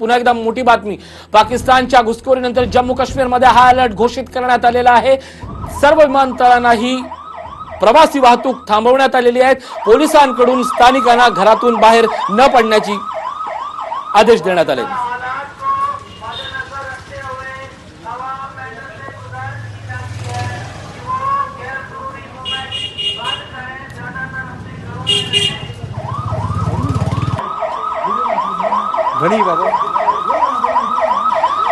पुन्हा एकदा मोठी बातमी. पाकिस्तानच्या घुसखोरीनंतर जम्मू काश्मीरमध्ये हा अलर्ट घोषित करण्यात आलेला आहे. सर्व विमानतळांना ही प्रवासी वाहतूक थांबवण्यात आलेली आहे. पोलिसांकडून स्थानिकांना घरातून बाहेर न पडण्याची आदेश देण्यात आले. Thank you मद्देनजर रखते हुए तमाम मेजर से गुजारिश की जाती है कि वो गैर जरूरी मूवमेंट बंद करें ज्यादातर अपने घरों में रहें। घणी बाबा.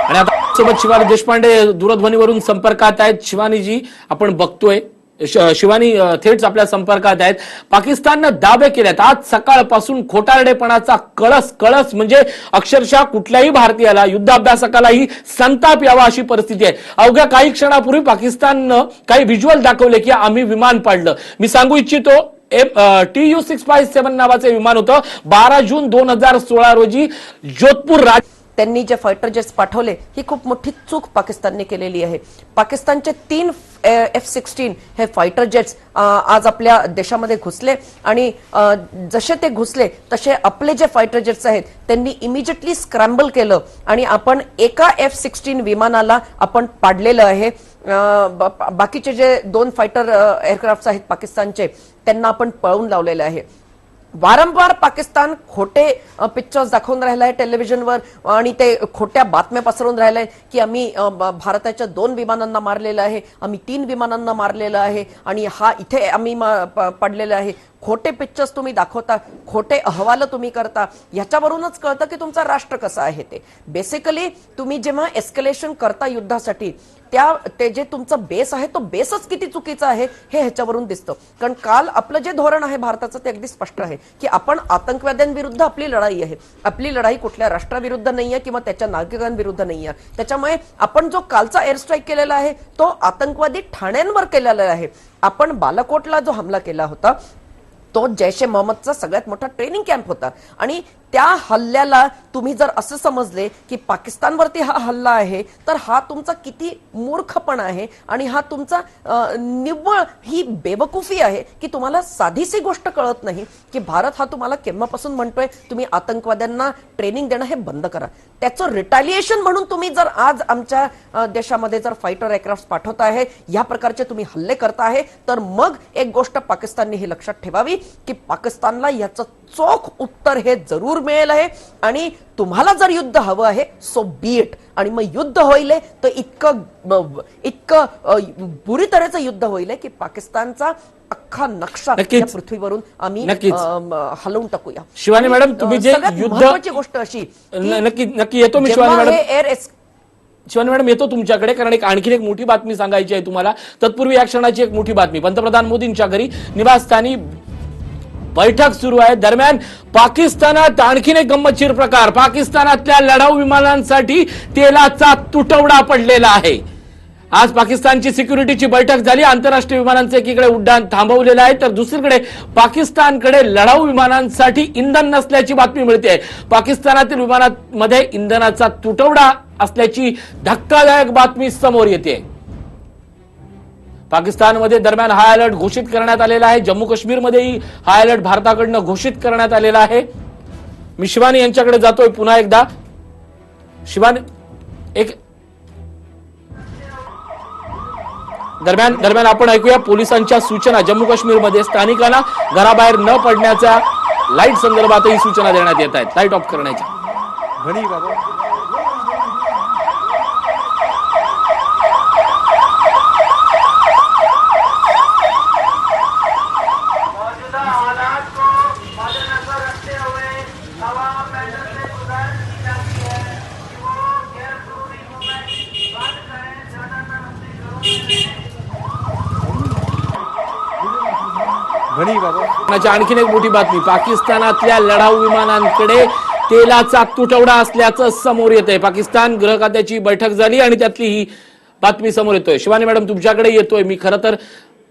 आणि आता सोबत शिवानी देशपांडे दूरध्वनीवरून संपर्कात आहेत. शिवानीजी आपण बघतोय. शिवानी थेट आपल्या संपर्कात आहेत. पाकिस्ताननं दावे केलेत. आज सकाळपासून खोटारडेपणाचा कळस कळस म्हणजे अक्षरशः कुठल्याही भारतीयाला युद्धाभ्यासकालाही संताप यावा अशी परिस्थिती आहे. अवघ्या काही क्षणापूर्वी पाकिस्ताननं काही व्हिज्युअल दाखवले की आम्ही विमान पाडलं. मी सांगू इच्छितो T U six five seven नावाचे विमान होतं. बारा जून दोन हजार सोळा रोजी जोधपूर राज्य त्यांनी जे फायटर जेट्स पाठवले ही खूप मोठी चूक पाकिस्तानने केलेली आहे. पाकिस्तानचे तीन एफ सिक्स्टीन हे फायटर जेट्स आज आपल्या देशामध्ये घुसले आणि जसे ते घुसले तसे आपले जे फायटर जेट्स आहेत त्यांनी इमिजिएटली स्क्रॅम्बल केलं आणि आपण एका एफ सिक्स्टीन विमानाला आपण पाडलेलं आहे. बाकीचे जे दोन फायटर एअरक्राफ्ट आहेत पाकिस्तानचे त्यांना आपण पळवून लावलेले आहे. वारंवार पाकिस्तान खोटे पिक्चर्स दाखवून राहिलं आहे टेलिव्हिजनवर आणि ते खोट्या बातम्या पसरवून राहिलं की आम्ही भारताच्या दोन विमानांना मारलेलं आहे आम्ही तीन विमानांना मारलेलं आहे आणि हा इथे आम्ही पडलेला पडलेलं आहे. खोटे पिक्चर्स तुम्ही दाखवता खोटे अहवाल तुम्ही करता याच्यावरूनच कळतं की तुमचा राष्ट्र कसा आहे ते. बेसिकली तुम्ही जेव्हा एस्कलेशन करता युद्धासाठी त्या ते जे तुमचं बेस आहे तो बेसच किती चुकीचा आहे हे ह्याच्यावरून दिसतं. कारण काल आपलं जे धोरण आहे भारताचं ते अगदी स्पष्ट आहे की आपण आतंकवाद्यांविरुद्ध आपली लढाई आहे. आपली लढाई कुठल्या राष्ट्राविरुद्ध नाही आहे किंवा त्याच्या नागरिकांविरुद्ध नाही आहे त्याच्यामुळे आपण जो कालचा एअर स्ट्राईक केलेला आहे तो आतंकवादी ठाण्यांवर केलेला आहे. आपण बालाकोटला जो हमला केला होता तो जैश ए मोहम्मदचा सगळ्यात मोठा ट्रेनिंग कॅम्प होता. आणि त्या हल्ल्याला तुम्ही जर असं समजले की पाकिस्तानवरती हा हल्ला आहे तर हा तुमचा किती मूर्खपणा आहे आणि हा तुमचा निव्वळ ही बेवकुफी आहे की तुम्हाला साधीशी गोष्ट कळत नाही की भारत हा तुम्हाला केव्हापासून म्हणतोय तुम्ही आतंकवाद्यांना ट्रेनिंग देणं हे बंद करा. त्याचं रिटॅलिएशन म्हणून तुम्ही जर आज आमच्या देशामध्ये जर फायटर एअरक्राफ्ट पाठवत आहे या प्रकारचे तुम्ही हल्ले करता आहे तर मग एक गोष्ट पाकिस्तानने हे लक्षात ठेवावी की पाकिस्तानला याचं चोख उत्तर हे जरूर मिळेल आहे. आणि तुम्हाला जर युद्ध हवं आहे सो बी इट आणि मग युद्ध होईल तर इतकं इतकं बुरी तऱ्हेचं युद्ध होईल की पाकिस्तानचा अख्खा नक्षा पृथ्वीवरून आम्ही हलवून टाकूया. शिवानी मॅडम, तुम्ही जे महत्वाची गोष्ट अशी नक्की नक्की येतो मी Shivani madam. Air S Shivani madam येतो तुमच्याकडे कारण एक आणखीन एक मोठी बातमी सांगायची आहे तुम्हाला. तत्पूर्वी या क्षणाची एक मोठी बातमी. पंतप्रधान मोदींच्या घरी निवासस्थानी बैठक सुरू आहे. दरम्यान पाकिस्तानात आणखीन एक गंमतशीर प्रकार. पाकिस्तानातल्या लढाऊ विमानांसाठी तेलाचा तुटवडा पडलेला आहे. आज पाकिस्तानची सिक्युरिटीची बैठक झाली. आंतरराष्ट्रीय विमानांचं एकीकडे उड्डाण थांबवलेलं आहे. तर दुसरीकडे पाकिस्तानकडे लढाऊ विमानांसाठी इंधन नसल्याची बातमी मिळते. पाकिस्तानातील विमानांमध्ये इंधनाचा तुटवडा असल्याची धक्कादायक बातमी समोर येते. पाकिस्तानमध्ये दरम्यान हाय अलर्ट घोषित करण्यात आलेला आहे. जम्मू काश्मीरमध्येही हाय अलर्ट भारताकडनं घोषित करण्यात आलेला आहे. मी शिवानी यांच्याकडे जातोय पुन्हा एकदा. शिवानी एक दरम्यान दरम्यान आपण ऐकूया पोलिसांच्या सूचना. जम्मू काश्मीरमध्ये स्थानिकांना घराबाहेर न पडण्याच्या लाइट संदर्भातही सूचना देण्यात येत आहेत. लाइट ऑफ करण्याच्या घणी बाबा मौजूदा हालात को मद्देनजर रखते हुए तमाम मेजर से गुजारिश की जाती है कि वो गैर जरूरी मूवमेंट बंद करें ज्यादातर अपने घरों में रहें। घणी बाबा पाकिस्तानाची आणखीन एक मोठी बातमी. पाकिस्तानातल्या लढाऊ विमानांकडे तेलाचा तुटवडा असल्याचं समोर येत आहे पाकिस्तान गृह खात्याची बैठक झाली आणि त्यातली ही बातमी समोर येतोय. शिवानी मॅडम तुमच्याकडे येतोय मी. खरं तर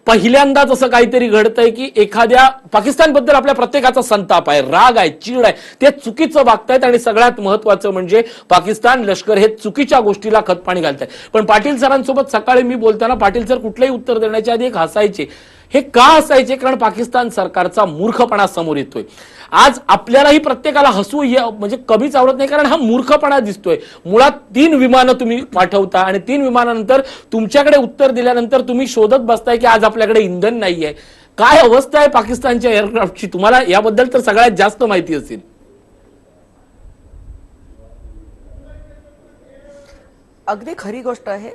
पहिल्यांदाच असं काहीतरी घडतंय की एखाद्या पाकिस्तानबद्दल आपल्या प्रत्येकाचा संताप आहे राग आहे चीड आहे. ते चुकीचं वागतायत आणि सगळ्यात महत्वाचं म्हणजे पाकिस्तान लष्कर हे चुकीच्या गोष्टीला खतपाणी घालत आहे पण पाटील सरांसोबत सकाळी मी बोलताना पाटील सर कुठलंही उत्तर देण्याच्या आधी एक हसायचे. हे का असायचे? कारण पाकिस्तान सरकारचा मूर्खपणा समोर येतोय. आज आपल्यालाही प्रत्येकाला हसू ये- म्हणजे कमीच आवडत नाही कारण हा मूर्खपणा दिसतोय. मुळात तीन विमानं तुम्ही पाठवता आणि तीन विमानानंतर तुमच्याकडे उत्तर दिल्यानंतर तुम्ही शोधत बसताय की आज आपल्याकडे इंधन नाहीये. काय अवस्था आहे पाकिस्तानच्या एअरक्राफ्टची तुम्हाला याबद्दल तर सगळ्यात जास्त माहिती असेल. अगदी खरी गोष्ट आहे.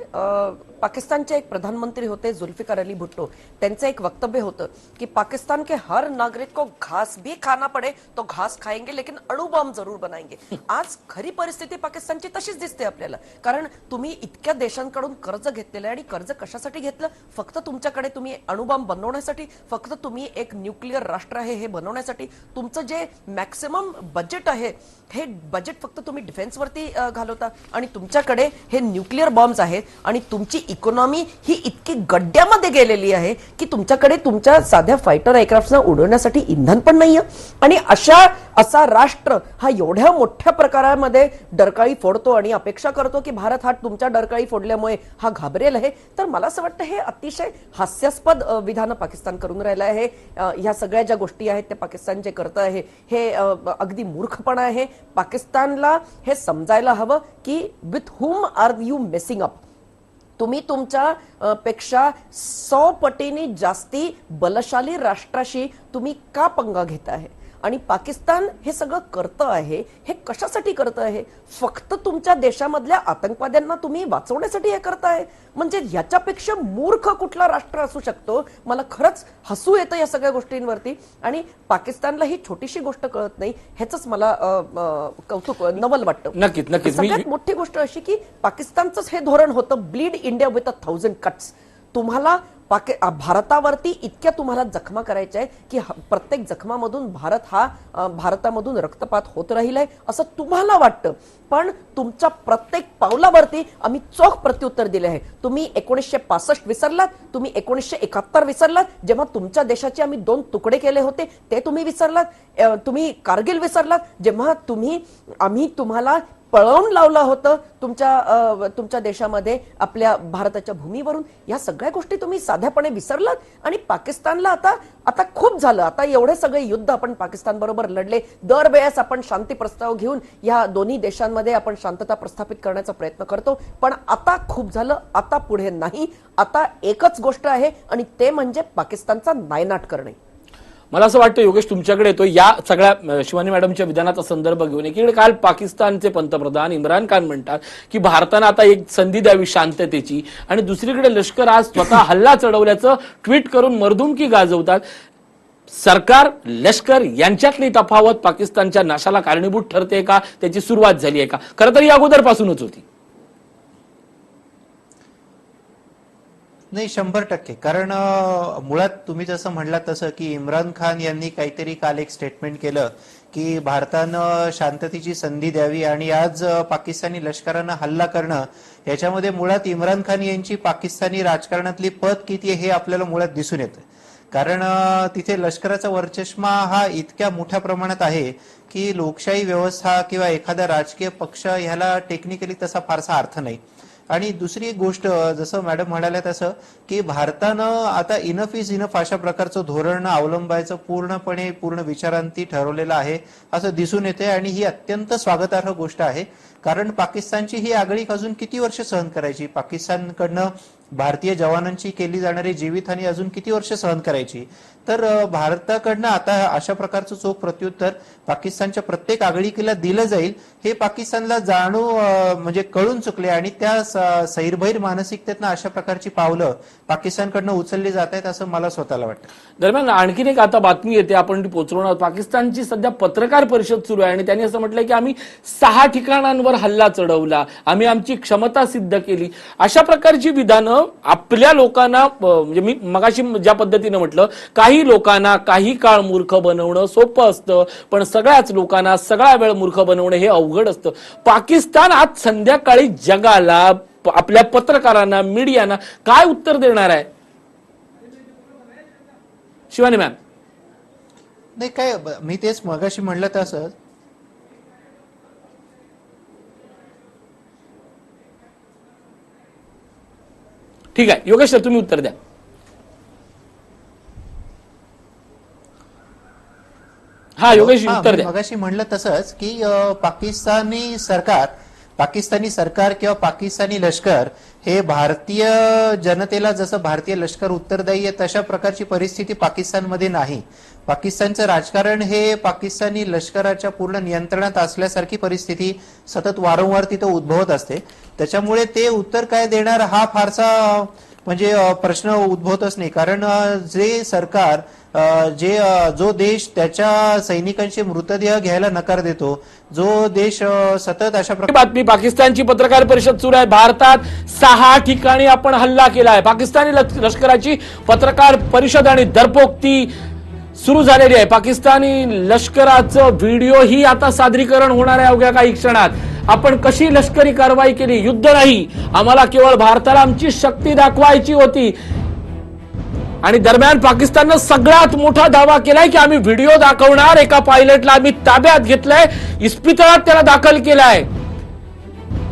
पाकिस्तानचे एक प्रधानमंत्री होते जुल्फिकार अली भुट्टो. त्यांचं एक वक्तव्य होतं की पाकिस्तान के हर नागरिक को घास भी खाना पडे तो घास खाएंगे लेकिन अणुबॉम्ब जरूर बनाएंगे. आज खरी परिस्थिती पाकिस्तानची तशीच दिसते आपल्याला. कारण तुम्ही इतक्या देशांकडून कर्ज घेतलेलं आहे आणि कर्ज कशासाठी घेतलं? फक्त तुमच्याकडे तुम्ही अणुबॉम्ब बनवण्यासाठी फक्त तुम्ही एक न्यूक्लिअर राष्ट्र आहे हे बनवण्यासाठी. तुमचं जे मॅक्सिमम बजेट आहे हे बजेट फक्त तुम्ही डिफेन्सवरती घालवता. आणि तुमच्याकडे हे न्यूक्लिअर बॉम्ब्स आहेत आणि तुमची इकॉनॉमी ही इतकी गड्ड्यामध्ये गेलेली आहे की तुमच्याकडे तुमच्या साध्या फायटर एअरक्राफ्टना उडवण्यासाठी इंधन पण नाहीये. आणि अशा असा राष्ट्र हा एवढ्या मोठ्या प्रकारामध्ये डरकाळी फोडतो आणि अपेक्षा करतो की भारत हा तुमच्या डरकाळी फोडल्यामुळे हा घाबरेल आहे. तर मला असं वाटतं हे अतिशय हास्यास्पद विधान विधानं पाकिस्तान करून राहिलं आहे. ह्या सगळ्या ज्या गोष्टी आहेत ते पाकिस्तान जे करतं आहे हे अगदी मूर्खपणा आहे. पाकिस्तानला हे समजायला हवं की with whom are you messing up तुम्ही तुमच्या पेक्षा सौ पटीने जास्ती बलशाली राष्ट्राशी तुम्ही का पंगा घेत आहे आणि पाकिस्तान हे सगळं करतं आहे हे कशासाठी करतं आहे? फक्त तुमच्या देशामधल्या आतंकवाद्यांना तुम्ही वाचवण्यासाठी हे करताय? म्हणजे याच्यापेक्षा मूर्ख कुठला राष्ट्र असू शकतो? मला खरंच हसू येतं या सगळ्या गोष्टींवरती. आणि पाकिस्तानला ही छोटीशी गोष्ट कळत नाही ह्याच मला कौतुक नवल वाटतं. नक्कीच, नक्कीच. सगळ्यात मोठी गोष्ट अशी की पाकिस्तानचंच हे धोरण होतं bleed India with a thousand cuts तुम्हाला पाके भारतावरती इतक्या तुम्हाला जखमा करायच्या आहेत की प्रत्येक जखमामधून भारत हा भारतामधून रक्तपात होत राहिलाय असं तुम्हाला वाटतं. पण तुमच्या प्रत्येक पावलावरती आम्ही चोख प्रत्युत्तर दिले आहे. तुम्ही एकोणीसशे पासष्ट विसरलात तुम्ही एकोणीसशे एकाहत्तर विसरलात जेव्हा तुमच्या देशाचे आम्ही दोन तुकडे केले होते ते तुम्ही विसरलात तुम्ही कारगिल विसरलात जेव्हा तुम्ही आम्ही तुम्हाला पळवून लावलं होतं तुमच्या तुमच्या देशामध्ये आपल्या भारताच्या भूमीवरून. या सगळ्या गोष्टी तुम्ही साध्यापणे विसरलात आणि पाकिस्तानला आता आता खूप झालं. आता एवढे सगळे युद्ध आपण पाकिस्तान बरोबर लढले. दरवेळेस आपण शांती प्रस्ताव घेऊन या दोन्ही देशांमध्ये आपण शांतता प्रस्थापित करण्याचा प्रयत्न करतो. पण आता खूप झालं. आता पुढे नाही. आता एकच गोष्ट आहे आणि ते म्हणजे पाकिस्तानचा नायनाट करणे. मला असं वाटतं योगेश तुमच्याकडे येतो या सगळ्या शिवानी मॅडमच्या विधानाचा संदर्भ घेऊन एकीकडे काल पाकिस्तानचे पंतप्रधान इम्रान खान म्हणतात की भारतानं आता एक संधी द्यावी शांततेची आणि दुसरीकडे लष्कर आज स्वतः हल्ला चढवल्याचं ट्विट करून मर्दुमकी गाजवतात. सरकार लष्कर यांच्यातली तफावत पाकिस्तानच्या नाशाला कारणीभूत ठरते का? त्याची सुरुवात झाली आहे का? खरं तर या अगोदरपासूनच होती. नाही शंभर टक्के. कारण मुळात तुम्ही जसं म्हणलात तसं की इम्रान खान यांनी काहीतरी काल एक स्टेटमेंट केलं की भारतानं शांततेची संधी द्यावी आणि आज पाकिस्तानी लष्करानं हल्ला करणं याच्यामध्ये मुळात इम्रान खान यांची पाकिस्तानी राजकारणातली पद किती आहे हे आपल्याला मुळात दिसून येतं. कारण तिथे लष्कराचा वर्चष्मा हा इतक्या मोठ्या प्रमाणात आहे की लोकशाही व्यवस्था किंवा एखादा राजकीय पक्ष ह्याला टेक्निकली तसा फारसा अर्थ नाही. आणि दुसरी एक गोष्ट जसं मॅडम म्हणाल्या तसं की भारतानं आता इनफ इज इनफ अशा प्रकारचं धोरण अवलंबायचं पूर्णपणे पूर्ण विचारांती ठरवलेलं आहे असं दिसून येते आणि ही अत्यंत स्वागतार्ह गोष्ट आहे. कारण पाकिस्तानची ही आगळीक अजून किती वर्ष सहन करायची? पाकिस्तानकडनं भारतीय जवानांची केली जाणारी जीवितहानी अजून किती वर्ष सहन करायची? तर भारताकडनं आता अशा प्रकारचं चोख प्रत्युत्तर पाकिस्तानच्या प्रत्येक आगळीकीला दिलं जाईल हे पाकिस्तानला जाणू म्हणजे कळून चुकले आणि त्या सैरभैर मानसिकतेतनं अशा प्रकारची पावलं पाकिस्तानकडनं उचलली जात आहेत असं मला स्वतःला वाटतं. दरम्यान आणखीन एक आता बातमी येते आपण ती पोहोचवणार आहोत. पाकिस्तानची सध्या पत्रकार परिषद सुरू आहे आणि त्यांनी असं म्हटलंय की आम्ही सहा ठिकाणांवर हल्ला चढवला आम्ही आमची क्षमता सिद्ध केली. अशा प्रकारची विधानं आपल्या लोकांना म्हणजे मी मगाशी ज्या पद्धतीनं म्हटलं काही लोकांना काही काळ मूर्ख बनवणं सोपं असतं पण सगळ्याच लोकांना सगळा वेळ मूर्ख बनवणं हे अवघड असतं. पाकिस्तान आज संध्याकाळी जगाला आपल्या पत्रकारांना मीडियाना काय उत्तर देणार आहे? शिवानी मॅम. नाही काय मी तेच मगाशी म्हणलं तसंच ठीक आहे. योगेश सर तुम्ही उत्तर द्या. हा योगेश उत्तर द्या. योगाशी म्हणलं तसंच की पाकिस्तानी सरकार पाकिस्तानी सरकार किंवा पाकिस्तानी लष्कर हे भारतीय जनतेला जसं भारतीय लष्कर उत्तरदायी आहे तशा प्रकारची परिस्थिती पाकिस्तानमध्ये नाही. पाकिस्तानचं राजकारण हे पाकिस्तानी लष्कराच्या पूर्ण नियंत्रणात असल्यासारखी परिस्थिती सतत वारंवार तिथं उद्भवत असते. त्याच्यामुळे ते उत्तर काय देणार हा फारसा म्हणजे प्रश्न उद्भवतच नाही. कारण जे सरकार जे जो देश त्याच्या सैनिकांचे मृतदेह घ्यायला नकार देतो जो देश सतत अशा प्रकारे बातमी पाकिस्तानची पत्रकार परिषद सुरू आहे. भारतात सहा ठिकाणी आपण हल्ला केला आहे. पाकिस्तानी लष्कराची पत्रकार परिषद आणि दरपोक्ती सुरू झालेली आहे. पाकिस्तानी लष्कराचं व्हिडिओ ही आता सादरीकरण होणार आहे अवघ्या काही क्षणात. आपण कशी लष्करी कारवाई केली? युद्ध नाही. आम्हाला केवळ भारताला आमची शक्ती दाखवायची होती. आणि दरम्यान पाकिस्ताननं सगळ्यात मोठा दावा केलाय की आम्ही व्हिडिओ दाखवणार एका पायलटला आम्ही ताब्यात घेतलंय इस्पितळात त्याला दाखल केलाय.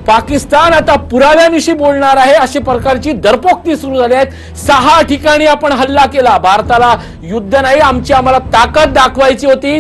पाकिस्तान आता पुराव्यानिशी बोलणार आहे अशी प्रकारची दरपोक्ती सुरू झाली आहेत सहा ठिकाणी आपण हल्ला केला. भारताला युद्ध नाही आमची आम्हाला ताकद दाखवायची होती.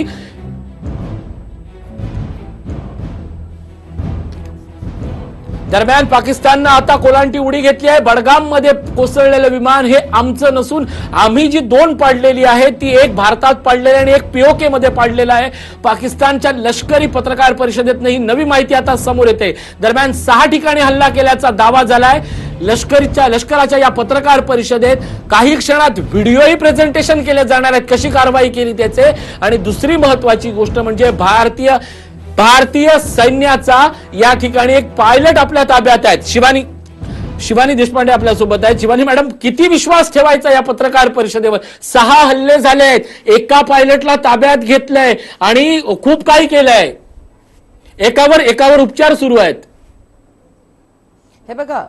दरम्यान पाकिस्ताननं आता कोलांटी उडी घेतली आहे. बडगाममध्ये कोसळलेलं विमान हे आमचं नसून आम्ही जी दोन पाडलेली आहे ती एक भारतात पाडलेली आणि एक पीओके मध्ये पाडलेला आहे. पाकिस्तानच्या लष्करी पत्रकार परिषदेत ही नवी माहिती आता समोर येते. दरम्यान सहा ठिकाणी हल्ला केल्याचा दावा झालाय. लष्करीच्या लष्कराच्या या पत्रकार परिषदेत काही क्षणात व्हिडिओही प्रेझेंटेशन केले जाणार आहेत. कशी कारवाई केली त्याचे? आणि दुसरी महत्वाची गोष्ट म्हणजे भारतीय भारतीय सैन्याचा या ठिकाणी एक पायलट आपल्या ताब्यात आहेत. शिवानी. शिवानी देशपांडे आपल्यासोबत आहेत. शिवानी मॅडम किती विश्वास ठेवायचा या पत्रकार परिषदेवर? सहा हल्ले झाले आहेत. एका पायलटला ताब्यात घेतलंय आणि खूप काही केलंय. एकावर एकावर उपचार सुरू आहेत. हे बघा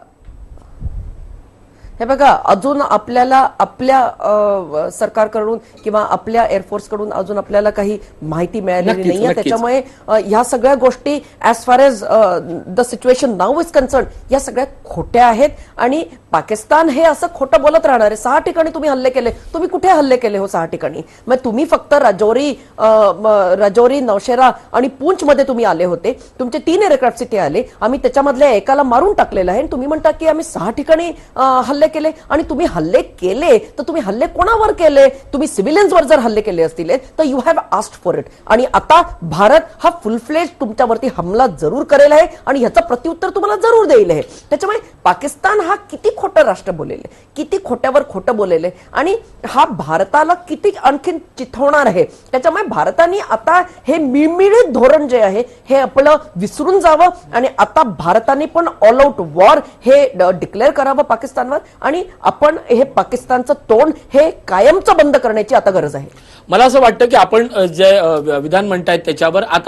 हे बघा अजून आपल्याला आपल्या सरकारकडून किंवा आपल्या एअरफोर्सकडून अजून आपल्याला काही माहिती मिळालेली नाहीये नक्कीच. त्याच्यामुळे ह्या सगळ्या गोष्टी as far as the situation now is concern या सगळ्या खोट्या आहेत आणि पाकिस्तान हे असं खोटं बोलत राहणार आहे. सहा ठिकाणी तुम्ही हल्ले केले. तुम्ही कुठे हल्ले केले हो सहा ठिकाणी? मग तुम्ही फक्त राजौरी राजौरी नौशेरा आणि पूंछमध्ये तुम्ही आले होते. तुमचे तीन एअरक्राफ्ट तिथे आले. आम्ही त्याच्यामधल्या एकाला मारून टाकलेलं आहे आणि तुम्ही म्हणता की आम्ही सहा ठिकाणी हल्ले केले. आणि तुम्ही हल्ले केले तर तुम्ही हल्ले कोणावर केले? तुम्ही सिव्हिलियन्सवर जर हल्ले केले असतील तर you have asked for it आणि आता भारत हा फुल फ्लेज तुमच्यावरती हमला जरूर करेल आहे आणि ह्याचं प्रत्युत्तर तुम्हाला जरूर देईल आहे. त्याच्यामुळे पाकिस्तान हा किती खोटं राष्ट्र बोलेले किती खोट्यावर खोटं बोलेले. आणि हा भारताला किती आणखीन चिथवणार आहे? त्याच्यामुळे भारताने आता हे मिळमिळीत धोरण जे आहे हे आपलं विसरून जावं आणि आता भारताने पण ऑल आउट वॉर हे डिक्लेअर करावं पाकिस्तानवर आणि आपण हे पाकिस्तानचं तोंड हे कायमचं बंद करण्याची आता गरज आहे. मला असं वाटतं की आपण जे विधान म्हणतायत त्याच्यावर आता